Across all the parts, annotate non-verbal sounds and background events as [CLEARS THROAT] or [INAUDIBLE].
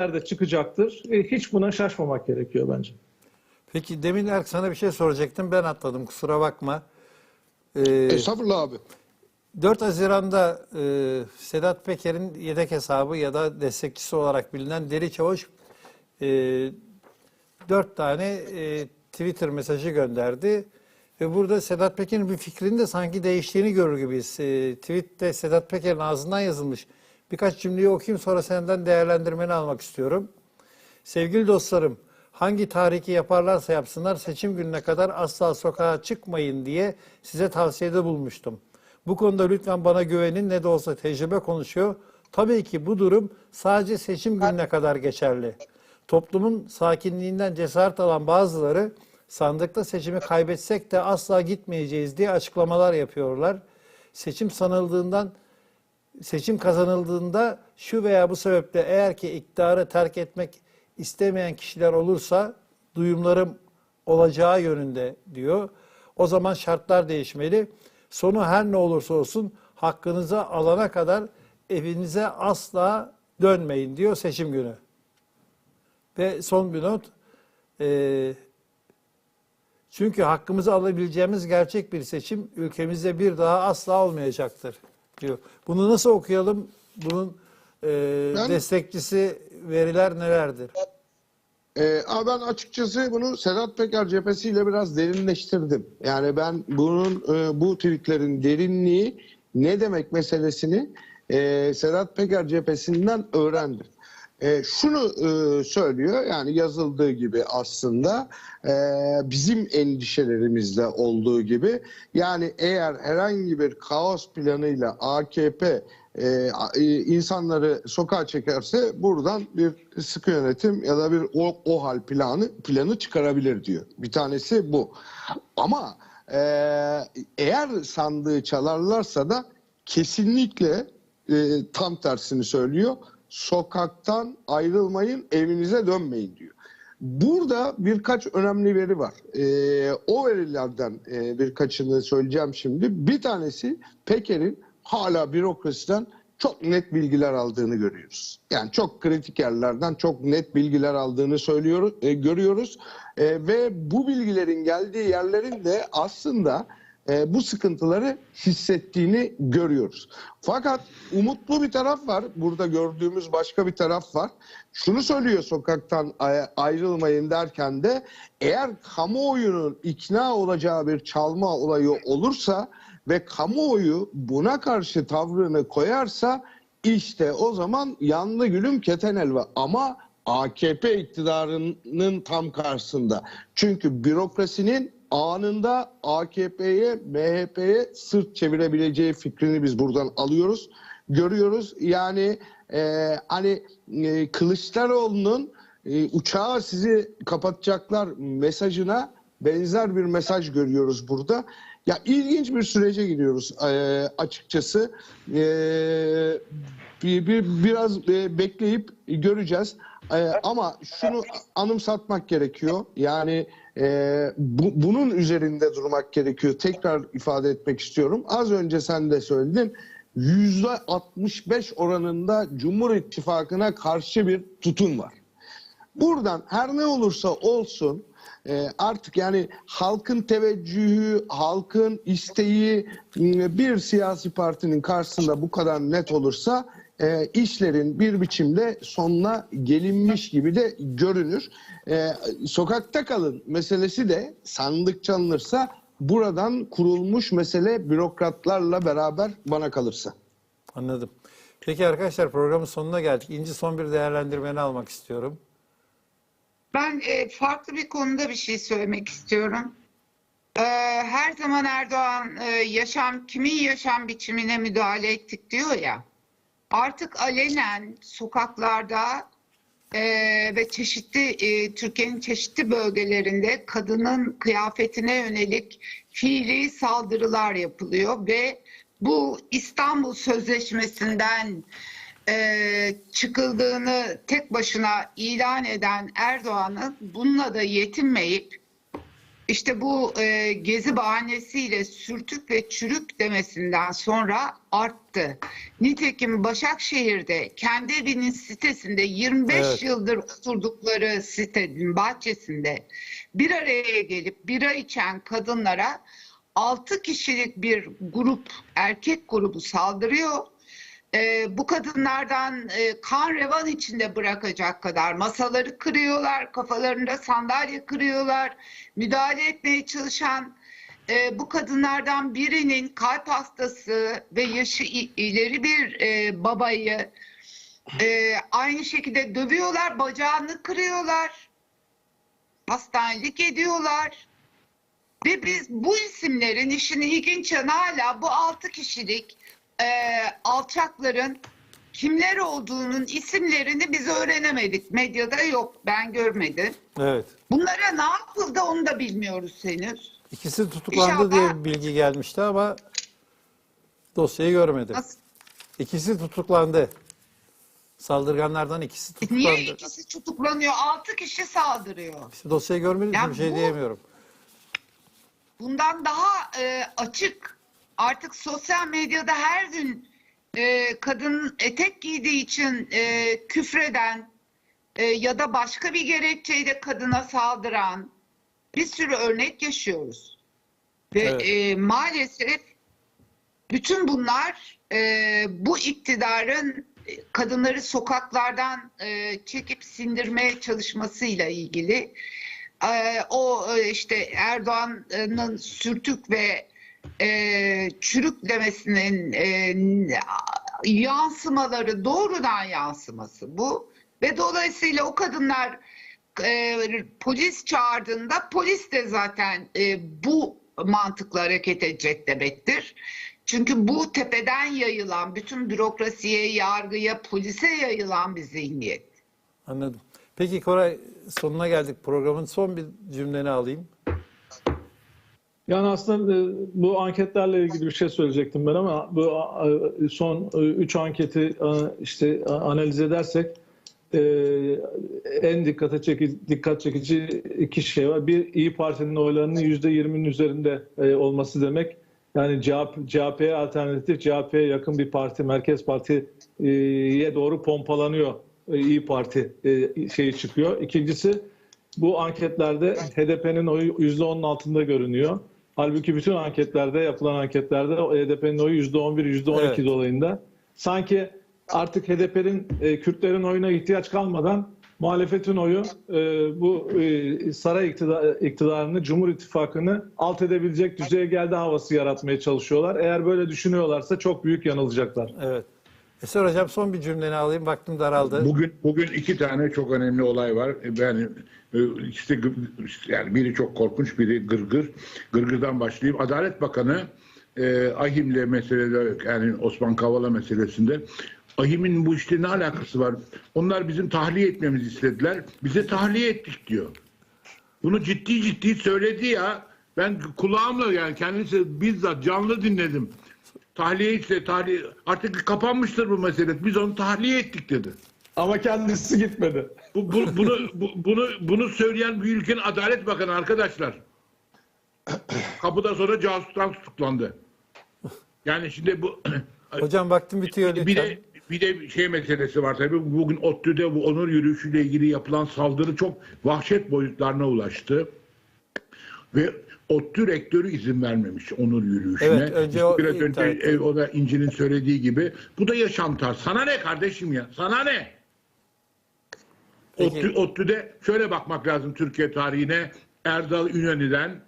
de çıkacaktır. E, Hiç buna şaşmamak gerekiyor bence. Peki demin Erk sana bir şey soracaktım. Ben atladım kusura bakma. Ee, Estağfurullah abi. 4 Haziran'da e, Sedat Peker'in yedek hesabı ya da destekçisi olarak bilinen Deli Çavuş e, 4 tane e, Twitter mesajı gönderdi. Ve burada Sedat Peker'in bir fikrinin de sanki değiştiğini görür gibiyiz. E, tweette Sedat Peker'in ağzından yazılmış. Birkaç cümleyi okuyayım sonra senden değerlendirmeni almak istiyorum. Sevgili dostlarım, hangi tahriki yaparlarsa yapsınlar seçim gününe kadar asla sokağa çıkmayın diye size tavsiyede bulmuştum. Bu konuda lütfen bana güvenin ne de olsa tecrübe konuşuyor. Tabii ki bu durum sadece seçim gününe kadar geçerli. Toplumun sakinliğinden cesaret alan bazıları sandıkta seçimi kaybetsek de asla gitmeyeceğiz diye açıklamalar yapıyorlar. Seçim sanıldığından seçim kazanıldığında şu veya bu sebeple eğer ki iktidarı terk etmek istemeyen kişiler olursa duyumlarım olacağı yönünde diyor. O zaman şartlar değişmeli. Sonu her ne olursa olsun hakkınızı alana kadar evinize asla dönmeyin diyor seçim günü. Ve son bir not. eee, çünkü hakkımızı alabileceğimiz gerçek bir seçim ülkemizde bir daha asla olmayacaktır diyor. Bunu nasıl okuyalım? Bunun e, Ben- destekçisi veriler nelerdir? Ama ben açıkçası bunu Sedat Peker cephesiyle biraz derinleştirdim. Yani ben bunun e, bu tweetlerin derinliği ne demek meselesini e, Sedat Peker cephesinden öğrendim. E, şunu e, söylüyor yani yazıldığı gibi aslında e, bizim endişelerimizde olduğu gibi yani eğer herhangi bir kaos planıyla AKP e, e, insanları sokağa çekerse buradan bir sıkı yönetim ya da bir o, o hal planı planı çıkarabilir diyor. Bir tanesi bu. Ama e, eğer sandığı çalarlarsa da kesinlikle e, tam tersini söylüyor. Sokaktan ayrılmayın, evinize dönmeyin diyor. Burada birkaç önemli veri var. Ee, o verilerden e, birkaçını söyleyeceğim şimdi. Bir tanesi Peker'in hala bürokrasiden çok net bilgiler aldığını görüyoruz. Yani çok kritik yerlerden çok net bilgiler aldığını söylüyoruz, e, görüyoruz. E, ve bu bilgilerin geldiği yerlerin de aslında e, bu sıkıntıları hissettiğini görüyoruz. Fakat umutlu bir taraf var. Burada gördüğümüz başka bir taraf var. Şunu söylüyor sokaktan ay- ayrılmayın derken de eğer kamuoyunun ikna olacağı bir çalma olayı olursa ve kamuoyu buna karşı tavrını koyarsa işte o zaman yandı gülüm keten elva ama AKP iktidarının tam karşısında. Çünkü bürokrasinin anında AKP'ye, MHP'ye sırt çevirebileceği fikrini biz buradan alıyoruz, görüyoruz. Yani e, hani e, Kılıçdaroğlu'nun e, uçağı sizi kapatacaklar mesajına benzer bir mesaj görüyoruz burada. Ya ilginç bir sürece gidiyoruz e, açıkçası. E, bir, bir biraz e, bekleyip göreceğiz. E, ama şunu anımsatmak gerekiyor. Yani e, bu- bunun üzerinde durmak gerekiyor. Tekrar ifade etmek istiyorum. Az önce sen de söyledin. %65 oranında Cumhur İttifakı'na karşı bir tutum var. Buradan her ne olursa olsun e, artık yani halkın teveccühü, halkın isteği e, bir siyasi partinin karşısında bu kadar net olursa e, işlerin bir biçimde sonuna gelinmiş gibi de görünür. E, sokakta kalın meselesi de sandık çalınırsa buradan kurulmuş mesele bürokratlarla beraber bana kalırsa. Anladım. Peki arkadaşlar programın sonuna geldik. İnci son bir değerlendirmeni almak istiyorum. Ben e, farklı bir konuda bir şey söylemek istiyorum. E, her zaman Erdoğan e, yaşam kimin yaşam biçimine müdahale ettik diyor ya. Artık alenen sokaklarda ve çeşitli Türkiye'nin çeşitli bölgelerinde kadının kıyafetine yönelik fiili saldırılar yapılıyor ve bu İstanbul Sözleşmesi'nden e, çıkıldığını tek başına ilan eden Erdoğan'ın bununla da yetinmeyip işte bu e, gezi bahanesiyle sürtük ve çürük demesinden sonra arttı. Nitekim Başakşehir'de kendi evinin sitesinde 25 Evet. yıldır oturdukları sitenin bahçesinde bir araya gelip bira içen kadınlara 6 kişilik bir grup, erkek grubu saldırıyor. Ee, bu kadınlardan e, kan revan içinde bırakacak kadar masaları kırıyorlar, kafalarında sandalye kırıyorlar. Müdahale etmeye çalışan e, bu kadınlardan birinin kalp hastası ve yaşı ileri bir e, babayı e, aynı şekilde dövüyorlar, bacağını kırıyorlar, hastanelik ediyorlar. Ve biz bu isimlerin işin ilginç yanı hala bu altı kişilik e, alçakların kimler olduğunun isimlerini biz öğrenemedik. Medyada yok. Ben görmedim. Evet. Bunlara ne yapıldı onu da bilmiyoruz henüz. İkisi tutuklandı İnşallah- diye bir bilgi gelmişti ama dosyayı görmedim. Nasıl? İkisi tutuklandı. Saldırganlardan ikisi tutuklandı. Niye ikisi tutuklanıyor? Altı kişi saldırıyor. İşte dosyayı görmedim Ya bir şey bu- diyemiyorum. Bundan daha e, açık artık sosyal medyada her gün e, kadın etek giydiği için e, küfreden e, ya da başka bir gerekçeyle kadına saldıran bir sürü örnek yaşıyoruz. Ve Evet. e, maalesef bütün bunlar e, bu iktidarın e, kadınları sokaklardan e, çekip sindirmeye çalışmasıyla ilgili. E, o e, işte Erdoğan'ın sürtük ve e, çürük demesinin e, yansımaları doğrudan yansıması bu ve dolayısıyla o kadınlar e, polis çağırdığında polis de zaten e, bu mantıkla hareket edecek demektir. Çünkü bu tepeden yayılan bütün bürokrasiye, yargıya, polise yayılan bir zihniyet. Anladım. Peki Koray sonuna geldik. Programın son bir cümleni alayım. Yani aslında e, bu anketlerle ilgili bir şey söyleyecektim ben ama bu son 3 anketi e, işte a- analiz edersek e, en dikkate çekici, dikkat çekici iki şey var. Bir İyi Parti'nin oylarının %20'nin üzerinde olması demek. Yani CHP, CHP'ye alternatif, CHP'ye yakın bir parti, Merkez Parti'ye doğru pompalanıyor İyi Parti şeyi çıkıyor. İkincisi bu anketlerde HDP'nin oyu %10'un altında görünüyor. Halbuki bütün anketlerde, yapılan anketlerde HDP'nin oyu %11, %12 Evet. dolayında. Sanki artık HDP'nin, e, Kürtlerin oyuna ihtiyaç kalmadan muhalefetin oyu e, bu e, saray iktidar, iktidarını, Cumhur İttifakı'nı alt edebilecek düzeye geldi havası yaratmaya çalışıyorlar. Eğer böyle düşünüyorlarsa çok büyük yanılacaklar. Evet. Eser Hocam son bir cümleni alayım. Vaktim daraldı. Bugün bugün iki tane çok önemli olay var. Ben e, işte yani biri çok korkunç, biri gırgır. Gırgırdan başlayayım. Adalet Bakanı e, Ahim'le meseleler yani Osman Kavala meselesinde Ahim'in bu işte ne alakası var? Onlar bizim tahliye etmemizi istediler. Bize tahliye ettik diyor. Bunu ciddi ciddi söyledi ya. Ben kulağımla yani kendisi bizzat canlı dinledim. Tahliye işte tahliye artık kapanmıştır bu mesele. Biz onu tahliye ettik dedi. Ama kendisi gitmedi. Bu, bu- bunu bu- bunu bunu söyleyen bir ülkenin Adalet Bakanı arkadaşlar. Kapıdan sonra casustan tutuklandı. Yani şimdi bu [CLEARS THROAT] Hocam vaktim bitiyor lütfen. bir de bir de şey meselesi var tabii. Bugün ODTÜ'de bu onur yürüyüşüyle ilgili yapılan saldırı çok vahşet boyutlarına ulaştı. Ve ODTÜ rektörü izin vermemiş onur yürüyüşüne. Evet, önce o Biraz önce e, o da İnci'nin söylediği gibi. Bu da yaşam tarzı. Sana ne kardeşim ya? Sana ne? Peki. ODTÜ, ODTÜ'de şöyle bakmak lazım Türkiye tarihine. Erdal Ünlü'den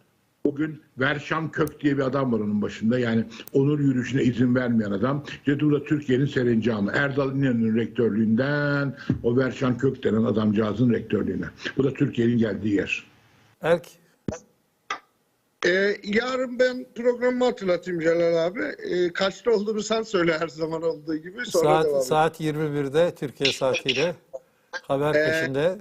bugün Verşan Kök diye bir adam var onun başında. Yani onur yürüyüşüne izin vermeyen adam. İşte bu da Türkiye'nin serencamı. Erdal İnönü'nün rektörlüğünden o Verşan Kök denen adamcağızın rektörlüğüne. Bu da Türkiye'nin geldiği yer. Erk Ee, yarın ben programımı hatırlatayım Celal abi. Ee, kaçta olduğunu sen söyle her zaman olduğu gibi. Sonra devam saat edelim. saat 21'de Türkiye saatiyle haber Ee, peşinde.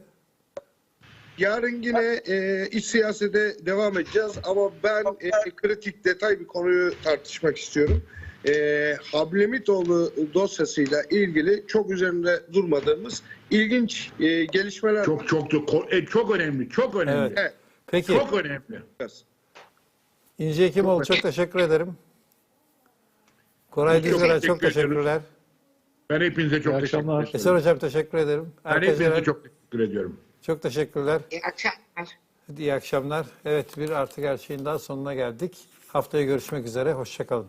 Yarın yine e, iç siyasete devam edeceğiz ama ben e, kritik detay bir konuyu tartışmak istiyorum. E, Hablemitoğlu dosyasıyla ilgili çok üzerinde durmadığımız ilginç e, gelişmeler var. Çok çok çok, e, çok önemli. Çok önemli. Evet. Evet. Peki. Çok önemli. İnce Hekimoğlu çok teşekkür ederim. Koray Dizler'e çok teşekkürler. Ben hepinize çok İyi teşekkür ederim. Eser Hocam teşekkür ederim. Ben Herkese hepinize çok teşekkür ediyorum. çok teşekkürler. İyi akşamlar. İyi akşamlar. Evet bir artık her şeyin daha sonuna geldik. Haftaya görüşmek üzere. Hoşçakalın.